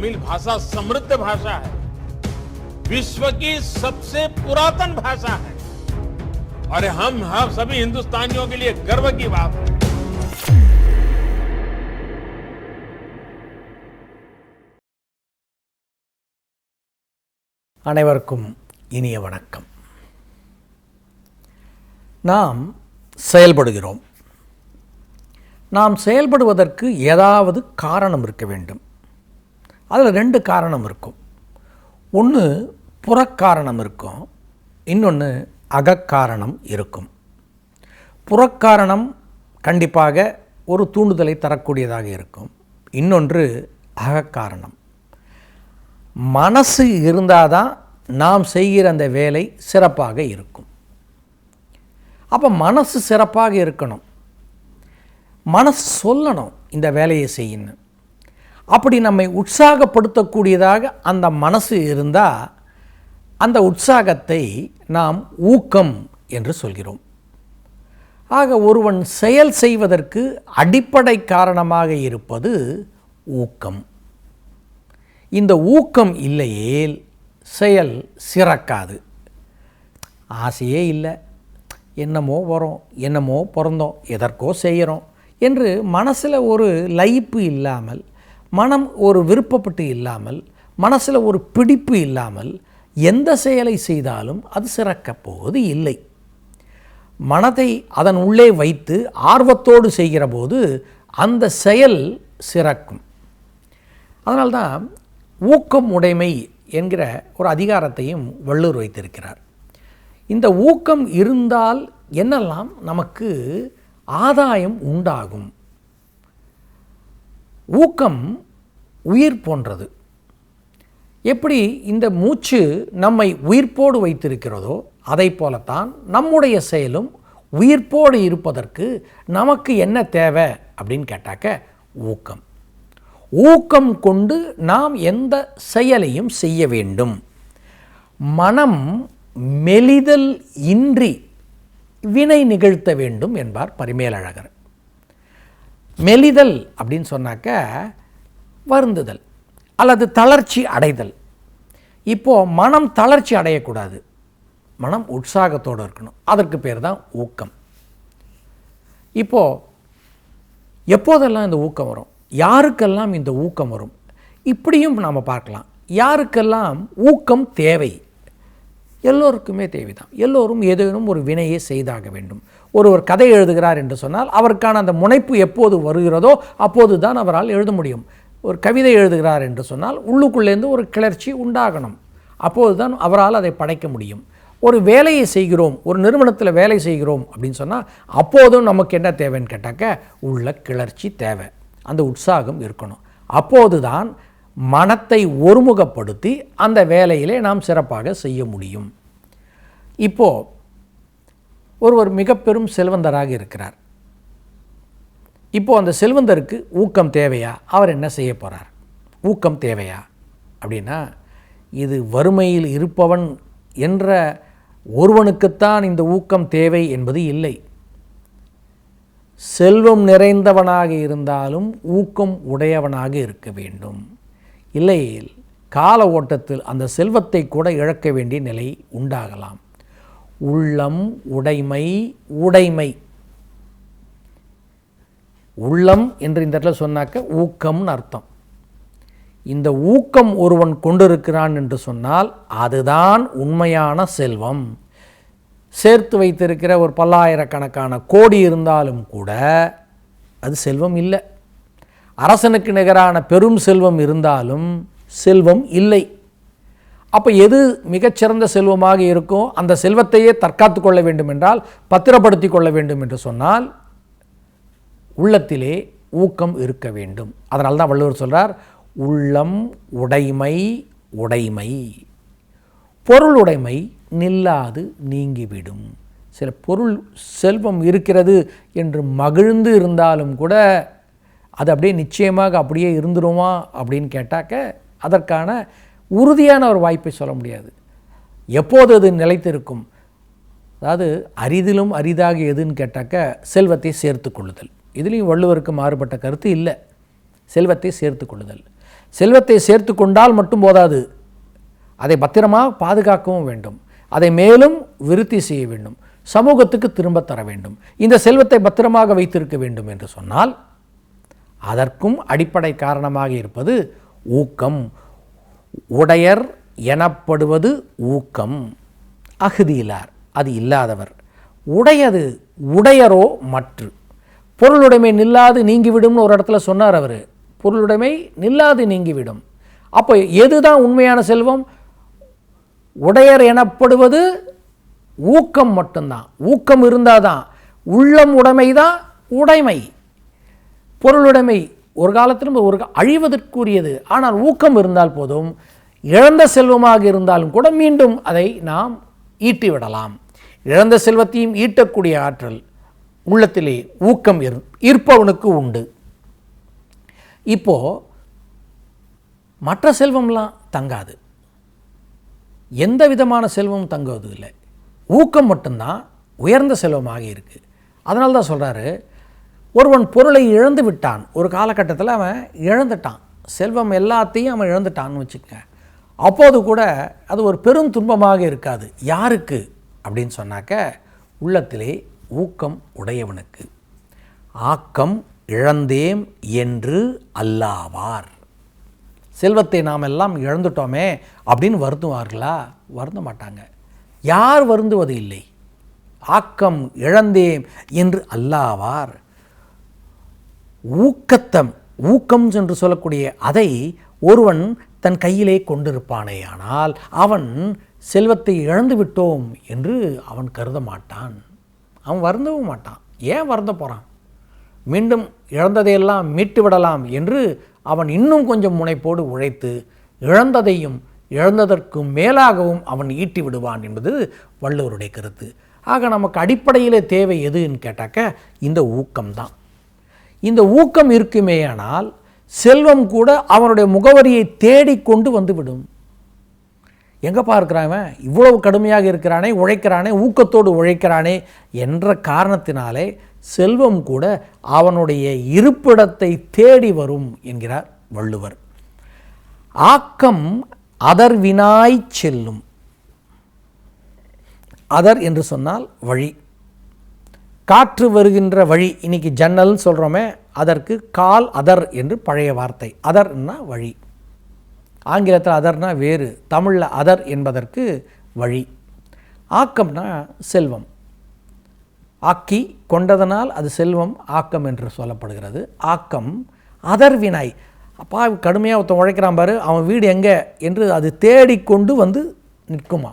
तमिल भाषा समृद्ध भाषा है विश्व की सबसे पुरातन भाषा है और हम हम सभी हिंदुस्तानियों के लिए गर्व की बात है அனைவருக்கும் இனிய வணக்கம் நாம் செயல்படுகிறோம் நாம் செயல்படுவதற்கு ஏதாவது காரணம் இருக்க வேண்டும் அதில் ரெண்டு காரணம் இருக்கும். ஒன்று புறக்காரணம் இருக்கும். இன்னொன்று அகக்காரணம் இருக்கும். புறக்காரணம் கண்டிப்பாக ஒரு தூண்டுதலை தரக்கூடியதாக இருக்கும். இன்னொன்று அகக்காரணம். மனசு இருந்தால் தான் நாம் செய்கிற அந்த வேலை சிறப்பாக இருக்கும். அப்போ மனசு சிறப்பாக இருக்கணும். மனசு சொல்லணும் இந்த வேலையை செய்யணும் அப்படி நம்மை உற்சாகப்படுத்தக்கூடியதாக அந்த மனசு இருந்தால் அந்த உற்சாகத்தை நாம் ஊக்கம் என்று சொல்கிறோம். ஆக ஒருவன் செயல் செய்வதற்கு அடிப்படை காரணமாக இருப்பது ஊக்கம். இந்த ஊக்கம் இல்லையேல் செயல் சிறக்காது. ஆசையே இல்லை. என்னமோ வரோம் என்னமோ பிறந்தோம் எதற்கோ செய்கிறோம் என்று மனசில் ஒரு லயிப்பு இல்லாமல் மனம் ஒரு விருப்பப்பட்டு இல்லாமல் மனசில் ஒரு பிடிப்பு இல்லாமல் எந்த செயலை செய்தாலும் அது சிறக்கப் போவது இல்லை. மனதை அதன் உள்ளே வைத்து ஆர்வத்தோடு செய்கிற போது அந்த செயல் சிறக்கும். அதனால்தான் ஊக்கம் உடைமை என்கிற ஒரு அதிகாரத்தையும் வள்ளூர் வைத்திருக்கிறார். இந்த ஊக்கம் இருந்தால் என்னெல்லாம் நமக்கு ஆதாயம் உண்டாகும்? ஊக்கம் உயிர் போன்றது. எப்படி இந்த மூச்சு நம்மை உயிர்ப்போடு வைத்திருக்கிறதோ அதை போலத்தான் நம்முடைய செயலும் உயிர்ப்போடு இருப்பதற்கு நமக்கு என்ன தேவை அப்படின்னு கேட்டாக்க ஊக்கம். ஊக்கம் கொண்டு நாம் எந்த செயலையும் செய்ய வேண்டும். மனம் மெலிதல் இன்றி வினை நிகழ்த்த வேண்டும் என்பார் பரிமேலழகர். மெலிதல் அப்படின்னு சொன்னாக்க வருந்துதல் அல்லது தளர்ச்சி அடைதல். இப்போது மனம் தளர்ச்சி அடையக்கூடாது. மனம் உற்சாகத்தோடு இருக்கணும். அதற்கு பேர் தான் ஊக்கம். இப்போது எப்போதெல்லாம் இந்த ஊக்கம் வரும்? யாருக்கெல்லாம் இந்த ஊக்கம் வரும்? இப்படியும் நாம் பார்க்கலாம். யாருக்கெல்லாம் ஊக்கம் தேவை? எல்லோருக்குமே தேவைதான். எல்லோரும் ஏதேனும் ஒரு வினையை செய்தாக வேண்டும். ஒருவர் கதை எழுதுகிறார் என்று சொன்னால் அவருக்கான அந்த முனைப்பு எப்போது வருகிறதோ அப்போது தான் அவரால் எழுத முடியும். ஒரு கவிதை எழுதுகிறார் என்று சொன்னால் உள்ளுக்குள்ளேருந்து ஒரு கிளர்ச்சி உண்டாகணும். அப்போது தான் அவரால் அதை படைக்க முடியும். ஒரு வேலையை செய்கிறோம் ஒரு நிறுவனத்தில் வேலை செய்கிறோம் அப்படின்னு சொன்னால் அப்போதும் நமக்கு என்ன தேவைன்னு கேட்டாக்க உள்ள கிளர்ச்சி தேவை. அந்த உற்சாகம் இருக்கணும். அப்போது தான் மனத்தை ஒருமுகப்படுத்தி அந்த வேலையிலே நாம் சிறப்பாக செய்ய முடியும். இப்போது ஒருவர் மிக பெரும் செல்வந்தராக இருக்கிறார். இப்போது அந்த செல்வந்தருக்கு ஊக்கம் தேவையா? அவர் என்ன செய்ய போகிறார் ஊக்கம் தேவையா? அப்படின்னா இது வறுமையில் இருப்பவன் என்ற ஒருவனுக்குத்தான் இந்த ஊக்கம் தேவை என்பது இல்லை. செல்வம் நிறைந்தவனாக இருந்தாலும் ஊக்கம் உடையவனாக இருக்க வேண்டும். இல்லையில் கால ஓட்டத்தில் அந்த செல்வத்தை கூட இழக்க வேண்டிய நிலை உண்டாகலாம். உள்ளம் உடைமை உடைமை. உள்ளம் என்று இந்த இடத்துல சொன்னாக்க ஊக்கம்னு அர்த்தம். இந்த ஊக்கம் ஒருவன் கொண்டிருக்கிறான் என்று சொன்னால் அதுதான் உண்மையான செல்வம். சேர்த்து வைத்திருக்கிற ஒரு பல்லாயிரக்கணக்கான கோடி இருந்தாலும் கூட அது செல்வம் இல்லை. அரசனுக்கு நிகரான பெரும் செல்வம் இருந்தாலும் செல்வம் இல்லை. அப்போ எது மிகச்சிறந்த செல்வமாக இருக்கோ அந்த செல்வத்தையே தற்காத்து கொள்ள வேண்டும் என்றால் பத்திரப்படுத்தி கொள்ள வேண்டும் என்று சொன்னால் உள்ளத்திலே ஊக்கம் இருக்க வேண்டும். அதனால் தான் வள்ளுவர் சொல்கிறார் உள்ளம் உடைமை உடைமை. பொருளுடைமை நில்லாது நீங்கிவிடும். சில பொருள் செல்வம் இருக்கிறது என்று மகிழ்ந்து இருந்தாலும் கூட அது அப்படியே நிச்சயமாக அப்படியே இருந்துருமா அப்படின்னு கேட்டாக்க அதற்கான உறுதியான ஒரு வாய்ப்பை சொல்ல முடியாது. எப்போது அது நிலைத்திருக்கும்? அதாவது அரிதிலும் அரிதாக எதுன்னு கேட்டாக்க செல்வத்தை சேர்த்து கொள்ளுதல். இதுலேயும் வள்ளுவருக்கு மாறுபட்ட கருத்து இல்லை. செல்வத்தை சேர்த்து கொள்ளுதல். செல்வத்தை சேர்த்து கொண்டால் மட்டும் போதாது. அதை பத்திரமாக பாதுகாக்கவும் வேண்டும். அதை மேலும் விருத்தி செய்ய வேண்டும். சமூகத்துக்கு திரும்ப தர வேண்டும். இந்த செல்வத்தை பத்திரமாக வைத்திருக்க வேண்டும் என்று சொன்னால் அதற்கும் அடிப்படை காரணமாக இருப்பது ஊக்கம். உடையர் எனப்படுவது ஊக்கம். அகுதியிலார் அது இல்லாதவர். உடையது உடையரோ மற்று. பொருளுடைமை நில்லாது நீங்கிவிடும்னு ஒரு இடத்துல சொன்னார் அவர். பொருளுடைமை நில்லாது நீங்கிவிடும். அப்போ எதுதான் உண்மையான செல்வம்? உடையர் எனப்படுவது ஊக்கம் மட்டும்தான். ஊக்கம் இருந்தால் தான் உள்ளம் உடைமை தான் உடைமை. பொருளுடைமை ஒரு காலத்திலும் ஒரு அழிவதற்குரியது. ஆனால் ஊக்கம் இருந்தால் போதும். இழந்த செல்வமாக இருந்தாலும் கூட மீண்டும் அதை நாம் ஈட்டி விடலாம். இழந்த செல்வத்தையும் ஈட்டக்கூடிய ஆற்றல் உள்ளத்திலே ஊக்கம் இரு இருப்பவனுக்கு உண்டு. இப்போ மற்ற செல்வம்லாம் தங்காது. எந்த விதமான செல்வமும் தங்குவது இல்லை ஊக்கம் மட்டும்தான் உயர்ந்த செல்வமாக இருக்குது அதனால தான் சொல்கிறாரு ஒருவன் பொருளை இழந்து விட்டான். ஒரு காலகட்டத்தில் அவன் இழந்துட்டான். செல்வம் எல்லாத்தையும் அவன் இழந்துட்டான்னு வச்சுக்கோங்க. அப்போது கூட அது ஒரு பெரும் துன்பமாக இருக்காது. யாருக்கு? அப்படின்னு சொன்னாக்க உள்ளத்திலே ஊக்கம் உடையவனுக்கு. ஆக்கம் இழந்தேம் என்று அல்லாவார். செல்வத்தை நாம் எல்லாம் இழந்துட்டோமே அப்படின்னு வருந்துவார்களா? வருந்த மாட்டாங்க. யார் வருந்துவது இல்லை? ஆக்கம் இழந்தேம் என்று அல்லாவார். ஊக்கத்தம் ஊக்கம் என்று சொல்லக்கூடிய அதை ஒருவன் தன் கையிலே கொண்டிருப்பானேயானால் அவன் செல்வத்தை இழந்து விட்டோம் என்று அவன் கருத மாட்டான். அவன் வருந்தவும் மாட்டான். ஏன் வருந்த போகிறான் மீண்டும் இழந்ததையெல்லாம் மீட்டு விடலாம் என்று அவன் இன்னும் கொஞ்சம் முனைப்போடு உழைத்து இழந்ததையும் இழந்ததற்கு மேலாகவும் அவன் ஈட்டி விடுவான் என்பது வள்ளுவருடைய கருத்து. ஆக நமக்கு அடிப்படையிலே தேவை எதுன்னு கேட்டாக்க இந்த ஊக்கம்தான். இந்த ஊக்கம் இருக்குமேயானால் செல்வம் கூட அவனுடைய முகவரியை தேடிக்கொண்டு வந்துவிடும். எங்கே இருக்கிறான் இவ்வளவு கடுமையாக இருக்கிறானே உழைக்கிறானே ஊக்கத்தோடு உழைக்கிறானே என்ற காரணத்தினாலே செல்வம் கூட அவனுடைய இருப்பிடத்தை தேடி வரும் என்கிறார் வள்ளுவர். ஆக்கம் அதர்வினாய் செல்லும். அதர் என்று சொன்னால் வழி. காற்று வருகின்ற வழி இன்னைக்கு ஜன்னல் சொல்கிறோமே அதற்கு கால் அதர் என்று பழைய வார்த்தை. அதர்னா வழி. ஆங்கிலத்தில் அதர்னா வேறு தமிழில் அதர் என்பதற்கு வழி. ஆக்கம்னா செல்வம். ஆக்கி கொண்டதனால் அது செல்வம் ஆக்கம் என்று சொல்லப்படுகிறது. ஆக்கம் அதர்வினாய் அப்பா கடுமையாக ஒருத்தன் உழைக்கிறான் பாரு அவன் வீடு எங்கே என்று அது தேடிக்கொண்டு வந்து நிற்குமா?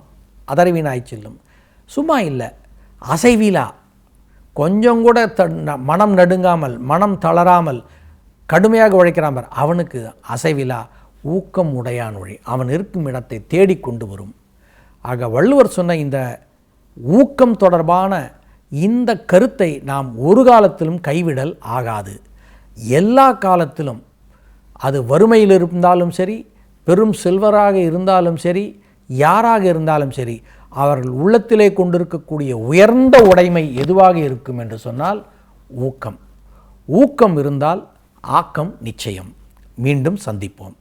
அதர்வினாய் செல்லும். சும்மா இல்லை அசைவிலா. கொஞ்சம் கூட த ந- மனம் நடுங்காமல் மனம் தளராமல் கடுமையாக உழைக்கிறான் பார். அவனுக்கு அசைவிலா ஊக்கம் உடையான் ஒழி. அவன் இருக்கும் இடத்தை தேடிக்கொண்டு வரும். ஆக வள்ளுவர் சொன்ன இந்த ஊக்கம் தொடர்பான இந்த கருத்தை நாம் ஒரு காலத்திலும் கைவிடல் ஆகாது. எல்லா காலத்திலும் அது வறுமையில் இருந்தாலும் சரி பெரும் செல்வராக இருந்தாலும் சரி யாராக இருந்தாலும் சரி அவர்கள் உள்ளத்திலே கொண்டிருக்கக்கூடிய உயர்ந்த உடைமை எதுவாக இருக்கும் என்று சொன்னால் ஊக்கம். ஊக்கம் இருந்தால் ஆக்கம் நிச்சயம். மீண்டும் சந்திப்போம்.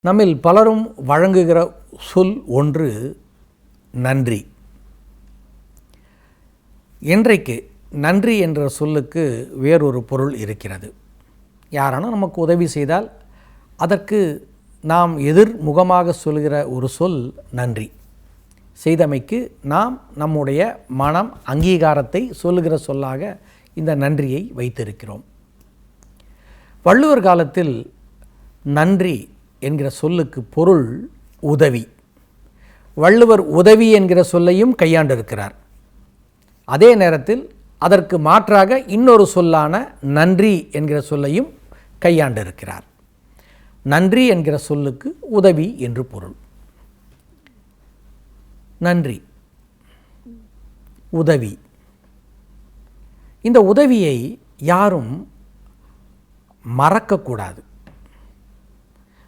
நம்மில் பலரும் வழங்குகிற சொல் ஒன்று நன்றி. இன்றைக்கு நன்றி என்ற சொல்லுக்கு வேறொரு பொருள் இருக்கிறது. யாரானும் நமக்கு உதவி செய்தால் அதற்கு நாம் எதிர்முகமாக சொல்கிற ஒரு சொல் நன்றி. செய்தமைக்கு நாம் நம்முடைய மனம் அங்கீகாரத்தை சொல்லுகிற சொல்லாக இந்த நன்றியை வைத்திருக்கிறோம். வள்ளுவர் காலத்தில் நன்றி என்கிற சொல்லுக்கு பொருள் உதவி. வள்ளுவர் உதவி என்கிற சொல்லையும் கையாண்டிருக்கிறார். அதே நேரத்தில் அதற்கு மாற்றாக இன்னொரு சொல்லான நன்றி என்கிற சொல்லையும் கையாண்டிருக்கிறார். நன்றி என்கிற சொல்லுக்கு உதவி என்று பொருள். நன்றி. உதவி. இந்த உதவியை யாரும் மறக்கக்கூடாது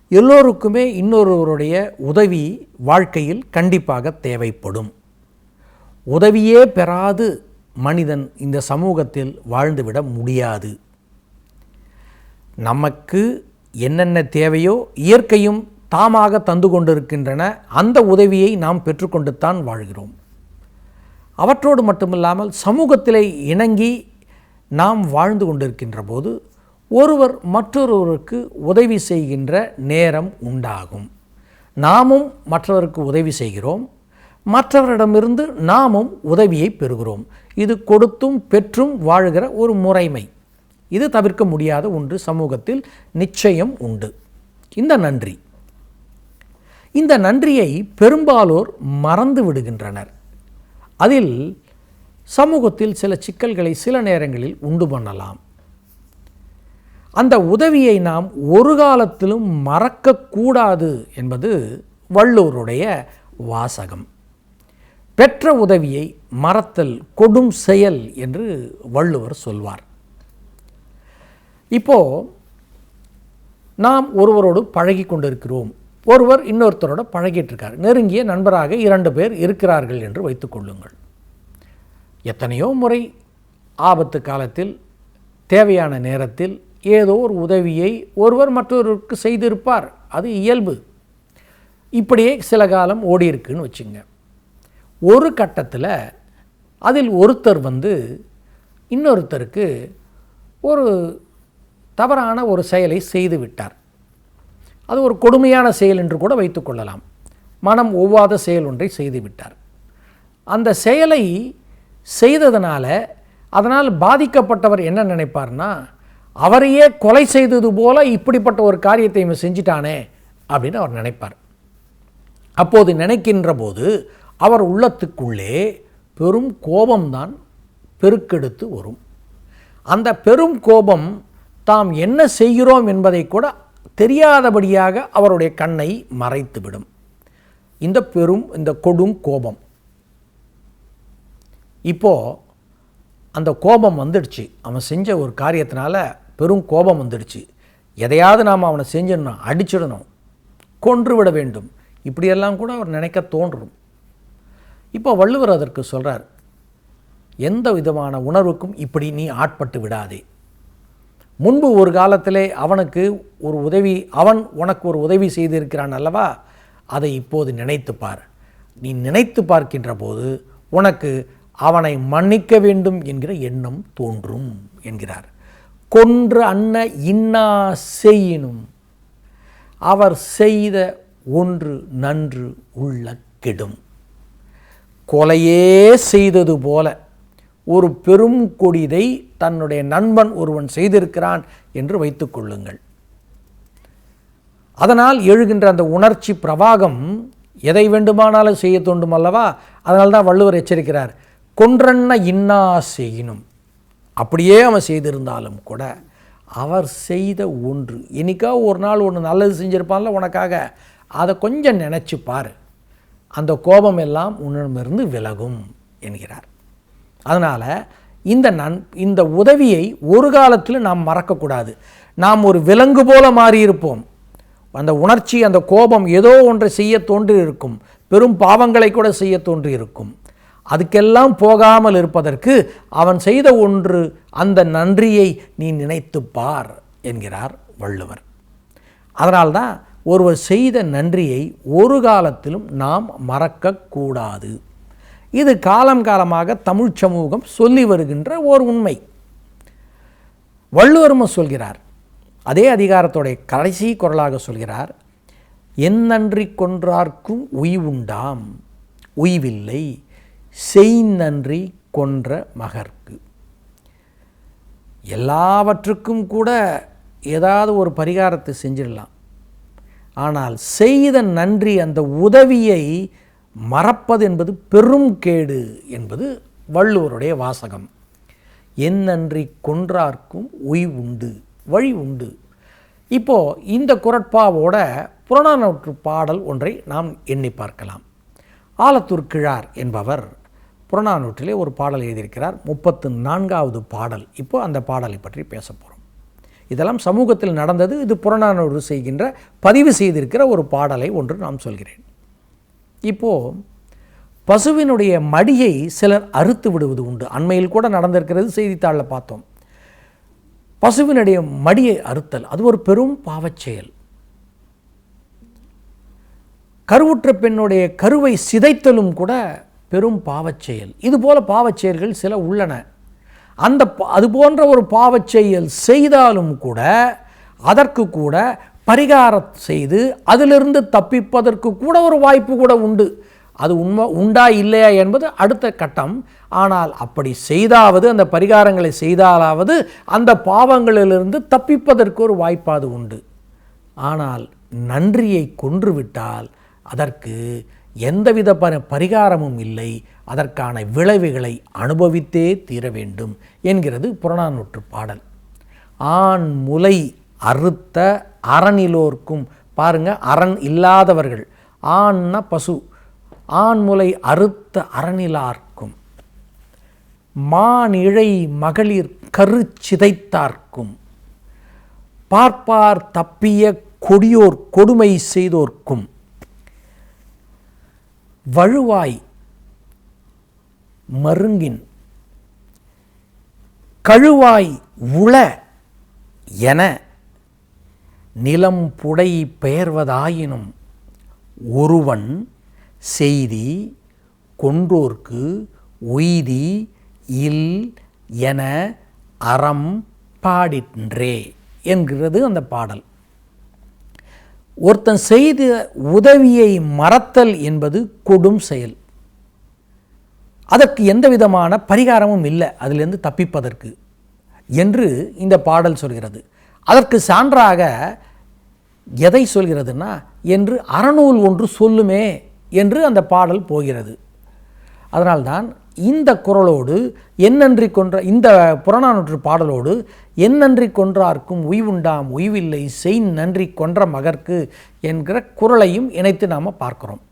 எல்லோருக்குமே இன்னொருவருடைய உதவி வாழ்க்கையில் கண்டிப்பாக தேவைப்படும். உதவியே பெறாது மனிதன் இந்த சமூகத்தில் வாழ்ந்துவிட முடியாது. நமக்கு என்னென்ன தேவையோ இயற்கையும் தாமாக தந்து கொண்டிருக்கின்றன அந்த உதவியை நாம் பெற்றுக்கொண்டு தான் வாழ்கிறோம். அவற்றோடு மட்டுமில்லாமல் சமூகத்திலே இணங்கி நாம் வாழ்ந்து கொண்டிருக்கின்ற போது ஒருவர் மற்றொருவருக்கு உதவி செய்கின்ற நேரம் உண்டாகும். நாமும் மற்றவருக்கு உதவி செய்கிறோம். மற்றவரிடமிருந்து நாமும் உதவியை பெறுகிறோம். இது கொடுத்தும் பெற்றும் வாழுகிற ஒரு முறைமை. இது தவிர்க்க முடியாத ஒன்று சமூகத்தில் நிச்சயம் உண்டு. இந்த நன்றி. இந்த நன்றியை பெரும்பாலோர் மறந்து விடுகின்றனர். அதில் சமூகத்தில் சில சிக்கல்களை சில நேரங்களில் உண்டு பண்ணலாம். அந்த உதவியை நாம் ஒரு காலத்திலும் மறக்கக்கூடாது என்பது வள்ளுவருடைய வாசகம். பெற்ற உதவியை மறத்தல் கொடும் செயல் என்று வள்ளுவர் சொல்வார். இப்போது நாம் ஒருவரோடு பழகி கொண்டிருக்கிறோம் ஒருவர் இன்னொருத்தரோட பழகிட்டு இருக்கார் நெருங்கிய நண்பராக இரண்டு பேர் இருக்கிறார்கள் என்று வைத்துக்கொள்ளுங்கள் எத்தனையோ முறை ஆபத்து காலத்தில் தேவையான நேரத்தில் ஏதோ ஒரு உதவியை ஒருவர் மற்றொருவருக்கு செய்திருப்பார். அது இயல்பு. இப்படியே சில காலம் ஓடி இருக்குன்னு வச்சுங்க. ஒரு கட்டத்தில் அதில் ஒருத்தர் வந்து இன்னொருத்தருக்கு ஒரு தவறான ஒரு செயலை செய்து விட்டார். அது ஒரு கொடுமையான செயல் என்று கூட வைத்துக்கொள்ளலாம் மனம் ஒவ்வாத செயல் ஒன்றை செய்துவிட்டார் அந்த செயலை செய்ததனால் அதனால் பாதிக்கப்பட்டவர் என்ன நினைப்பார்னா அவரையே கொலை செய்தது போல இப்படிப்பட்ட ஒரு காரியத்தை இவன் செஞ்சிட்டானே அப்படின்னு அவர் நினைப்பார். அப்போது நினைக்கின்ற போது அவர் உள்ளத்துக்குள்ளே பெரும் கோபம்தான் பெருக்கெடுத்து வரும். அந்த பெரும் கோபம் தாம் என்ன செய்கிறோம் என்பதை கூட தெரியாதபடியாக அவருடைய கண்ணை மறைத்துவிடும். இந்த பெரும் இந்த கொடும் கோபம். இப்போ அந்த கோபம் வந்துடுச்சு. அவன் செஞ்ச ஒரு காரியத்தினால பெரும் கோபம் வந்துடுச்சு. எதையாவது நாம் அவனை செஞ்சிடணும் அடிச்சிடணும். கொன்று விட வேண்டும். இப்படியெல்லாம் கூட அவர் நினைக்க தோன்றும். இப்போ வள்ளுவர் அதற்கு சொல்கிறார் எந்த விதமான உணர்வுக்கும் இப்படி நீ ஆட்பட்டு விடாதே. முன்பு ஒரு காலத்திலே அவனுக்கு ஒரு உதவி அவன் உனக்கு ஒரு உதவி செய்திருக்கிறான் அல்லவா? அதை இப்போது நினைத்து பார். நீ நினைத்து பார்க்கின்ற போது உனக்கு அவனை மன்னிக்க வேண்டும் என்கிற எண்ணம் தோன்றும் என்கிறார். கொன்று அன்ன இன்னா செய்யினும் அவர் செய்த ஒன்று நன்று உள்ள கெடும். கொலையே செய்தது போல ஒரு பெரும் கொடிதை தன்னுடைய நண்பன் ஒருவன் செய்திருக்கிறான் என்று வைத்துக்கொள்ளுங்கள் அதனால் எழுகின்ற அந்த உணர்ச்சி பிரவாகம் எதை வேண்டுமானாலும் செய்ய தோண்டும் அல்லவா? அதனால் தான் வள்ளுவர் எச்சரிக்கிறார் கொன்றன்ன இன்னா செய்யினும். அப்படியே அவன் செய்திருந்தாலும் கூட அவர் செய்த ஒன்று. என்னைக்கா ஒரு நாள் ஒன்று நல்லது செஞ்சுருப்பான்ல உனக்காக. அதை கொஞ்சம் நினச்சி பார். அந்த கோபம் எல்லாம் உன்னிடமிருந்து விலகும் என்கிறார். அதனால் இந்த நன் இந்த உதவியை ஒரு காலத்தில் நாம் மறக்கக்கூடாது. நாம் ஒரு விலங்கு போல மாறியிருப்போம். அந்த உணர்ச்சி அந்த கோபம் ஏதோ ஒன்றை செய்ய தோன்றி இருக்கும் பெரும் பாவங்களை கூட செய்ய தோன்றி இருக்கும் அதுக்கெல்லாம் போகாமல் இருப்பதற்கு அவன் செய்த ஒன்று அந்த நன்றியை நீ நினைத்து பார் என்கிறார் வள்ளுவர். அதனால்தான் ஒருவர் செய்த நன்றியை ஒரு காலத்திலும் நாம் மறக்கக்கூடாது. இது காலம் காலமாக தமிழ் சமூகம் சொல்லி வருகின்ற ஓர் உண்மை. வள்ளுவரும் சொல்கிறார். அதே அதிகாரத்தோடைய கடைசி குரலாக சொல்கிறார். என் நன்றி கொன்றார்க்கும் உய்வுண்டாம் உய்வில்லை செய் நன்றி கொன்ற மகர்க்கு எல்லாவற்றுக்கும் கூட ஏதாவது ஒரு பரிகாரத்தை செஞ்சிடலாம். ஆனால் செய்த நன்றி அந்த உதவியை மறப்பது என்பது பெரும் கேடு என்பது வள்ளுவருடைய வாசகம். என் நன்றி கொன்றார்க்கும் உய் உண்டு வழி உண்டு. இப்போ இந்த குரட்பாவோட புறநானூற்று பாடல் ஒன்றை நாம் எண்ணி பார்க்கலாம். ஆலத்தூர் கிழார் என்பவர் புறநானூற்றிலே ஒரு பாடல் எழுதியிருக்கிறார். முப்பத்து நான்காவது பாடல். இப்போ அந்த பாடலை பற்றி பேச போகிறோம் இதெல்லாம் சமூகத்தில் நடந்தது. இது புறநானூறு செய்கின்ற பதிவு செய்திருக்கிற ஒரு பாடலை ஒன்று நாம் சொல்கிறேன். இப்போது பசுவினுடைய மடியை சிலர் அறுத்து விடுவது உண்டு. அண்மையில் கூட நடந்திருக்கிறது செய்தித்தாளில் பார்த்தோம். பசுவினுடைய மடியை அறுத்தல் அது ஒரு பெரும் பாவச் செயல். கருவுற்ற பெண்ணுடைய கருவை சிதைத்தலும் கூட பெரும் பாவச் செயல். பாவச்செயல்கள் பாவச் செயல்கள் சில உள்ளன. அந்த அது போன்ற ஒரு பாவச் செயல் செய்தாலும் கூட அதற்கு கூட பரிகாரம் செய்து அதிலிருந்து தப்பிப்பதற்கு கூட ஒரு வாய்ப்பு கூட உண்டு. அது உண்மை உண்டா இல்லையா என்பது அடுத்த கட்டம். ஆனால் அப்படி செய்தாவது அந்த பரிகாரங்களை செய்தாலாவது அந்த பாவங்களிலிருந்து தப்பிப்பதற்கு ஒரு வாய்ப்பாது உண்டு. ஆனால் நன்றியை கொன்றுவிட்டால் அதற்கு எந்தவித ப பரிகாரமும் இல்லை. அதற்கான விளைவுகளை அனுபவித்தே தீர வேண்டும் என்கிறது புறநானூற்று பாடல். ஆண் முலை அறுத்த அறநிலோர்க்கும் பாருங்க அரண் இல்லாதவர்கள். ஆண்னா பசு ஆண்முலை அறுத்த அறநிலார்க்கும் மானிழை மகளிர் கரு சிதைத்தார்க்கும் பார்ப்பார் தப்பிய கொடியோர் கொடுமை செய்தோர்க்கும். வழுவாய் மருங்கின். கழுவாய் உள என நிலம் புடை பெயர்வதாயினும் ஒருவன் செய்தி கொன்றோர்க்கு உய்தி இல் என அறம் பாடின்றே என்கிறது அந்த பாடல். ஒருத்தன் செய்த உதவியை மறத்தல் என்பது கொடும் செயல். அதற்கு எந்த விதமான பரிகாரமும் இல்லை அதிலிருந்து தப்பிப்பதற்கு என்று இந்த பாடல் சொல்கிறது. அதற்கு சான்றாக எதை சொல்கிறதுனா என்று அறநூல் ஒன்று சொல்லுமே என்று அந்த பாடல் போகிறது. அதனால்தான் இந்த குரலோடு என்னன்றி கொன்ற இந்த புறநானூற்று பாடலோடு என்னன்றி கொன்றார்க்கும் உய்வுண்டாம் உய்வில்லை செய் நன்றி கொன்ற மகர்க்கு என்கிற குரலையும் இணைத்து நாம் பார்க்குறோம்.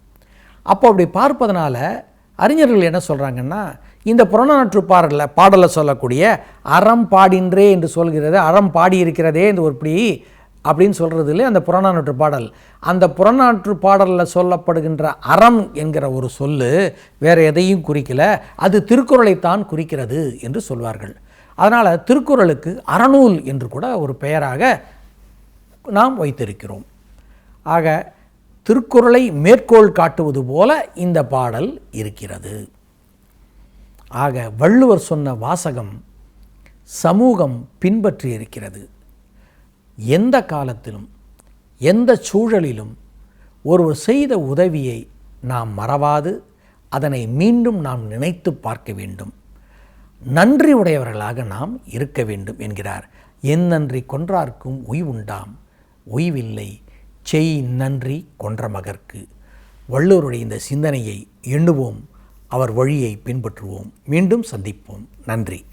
அப்போ அப்படி பார்ப்பதனால அறிஞர்கள் என்ன சொல்கிறாங்கன்னா இந்த புறநானூற்று பாடலில் பாடலை சொல்லக்கூடிய அறம் பாடின்றே என்று சொல்கிறது அறம் பாடி இருக்கிறதே ஒரு இப்படி அப்படின்னு சொல்கிறதுல அந்த புறநானூற்று பாடல். அந்த புறநானூற்று பாடலில் சொல்லப்படுகின்ற அறம் என்கிற ஒரு சொல்லு வேறு எதையும் குறிக்கல. அது திருக்குறளைத்தான் குறிக்கிறது என்று சொல்வார்கள். அதனால் திருக்குறளுக்கு அறநூல் என்று கூட ஒரு பெயராக நாம் வைத்திருக்கிறோம். ஆக திருக்குறளை மேற்கோள் காட்டுவது போல இந்த பாடல் இருக்கிறது. ஆக வள்ளுவர் சொன்ன வாசகம் சமூகம் பின்பற்றி இருக்கிறது எந்த காலத்திலும் எந்த சூழலிலும் ஒருவர் செய்த உதவியை நாம் மறவாது அதனை மீண்டும் நாம் நினைத்து பார்க்க வேண்டும். நன்றி உடையவர்களாக நாம் இருக்க வேண்டும் என்கிறார். என் நன்றி கொன்றார்க்கும் உய்வுண்டாம் உய்வில்லை செய் நன்றி கொன்ற மகர்க்கு வள்ளுவருடைய இந்த சிந்தனையை எண்ணுவோம் அவர் வழியை பின்பற்றுவோம். மீண்டும் சந்திப்போம். நன்றி.